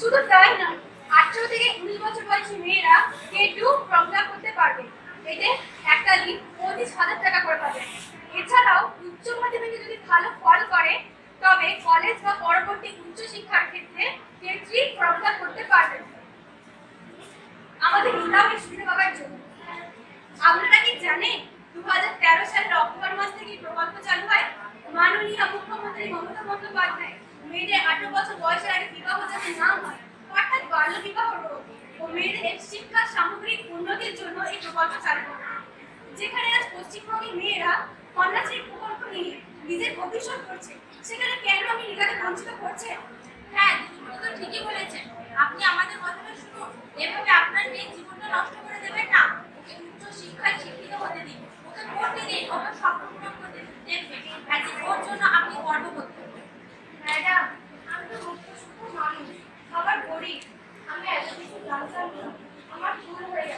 শুধু তাই না, আঠারো থেকে উনিশ বছর বয়সী মেয়েরা কে টু ফিল করতে পারবে। এতে একটা লিপ পঁচিশ হাজার টাকা করে পাবে। এছাড়াও উচ্চ মাধ্যমিকে যদি ভালো ফল করে, তবে কলেজ বা পরবর্তী উচ্চ শিক্ষার ক্ষেত্রে কে থ্রি ফিল করতে পারবে। আমাদের ইসলামের সুবিধা পাওয়ার জন্য আপনারা কি জানেন দু হাজার তেরো সালের অক্টোবর মাস থেকে প্রকল্প চালু হয়? মাননীয় মুখ্যমন্ত্রী মমতা বন্দ্যোপাধ্যায়, মেয়েদের আঠারো বছর বয়সের মেয়েদের শিক্ষার সামগ্রিক উন্নতির জন্য এই প্রকল্প চালু করা যেখানে আজ পশ্চিমবঙ্গের মেয়েরা কন্যাশ্রী প্রকল্প নিয়ে নিজের ভবিষ্যৎ করছে। সেখানে কেন আমি নিকাতে বঞ্চিত করছে? হ্যাঁ তো ঠিকই বলেছেন। আপনি আমাদের কথাটা শুনুন। এভাবে আপনার মেয়ের জীবনটা নষ্ট করে দেবেন না। ওকে উচ্চ শিক্ষায় শিক্ষিত হতে দিন। ওকে পড়তে দিন ওকে স্বপ্ন পূরণ করতে দিন। দেখবেন একদিন ওর জন্য আপনি গর্ব করতে ম্যাডাম, আমি তো মুখ্য শুধু মানুষ। আবার গরিব। আমি এত কিছু জানতাম না আমার ভুল হয়ে গেছে।